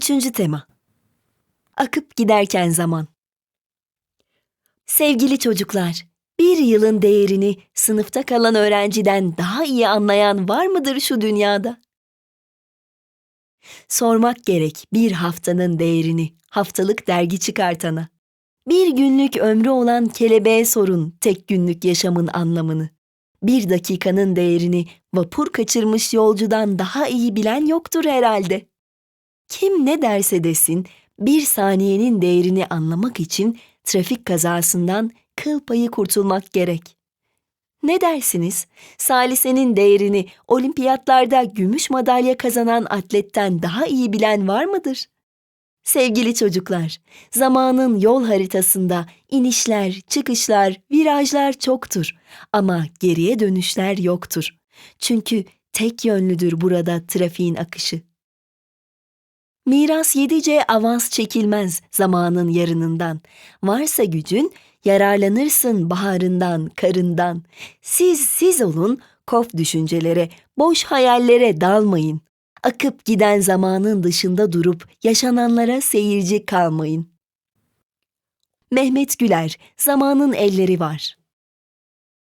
Üçüncü tema. Akıp giderken zaman. Sevgili çocuklar, bir yılın değerini sınıfta kalan öğrenciden daha iyi anlayan var mıdır şu dünyada? Sormak gerek bir haftanın değerini haftalık dergi çıkartana. Bir günlük ömrü olan kelebeğe sorun tek günlük yaşamın anlamını. Bir dakikanın değerini vapur kaçırmış yolcudan daha iyi bilen yoktur herhalde. Kim ne derse desin, bir saniyenin değerini anlamak için trafik kazasından kıl payı kurtulmak gerek. Ne dersiniz? Salise'nin değerini olimpiyatlarda gümüş madalya kazanan atletten daha iyi bilen var mıdır? Sevgili çocuklar, zamanın yol haritasında inişler, çıkışlar, virajlar çoktur ama geriye dönüşler yoktur. Çünkü tek yönlüdür burada trafiğin akışı. Miras yedice avans çekilmez zamanın yarınından. Varsa gücün yararlanırsın baharından, karından. Siz siz olun, kof düşüncelere, boş hayallere dalmayın. Akıp giden zamanın dışında durup yaşananlara seyirci kalmayın. Mehmet Güler, Zamanın Elleri Var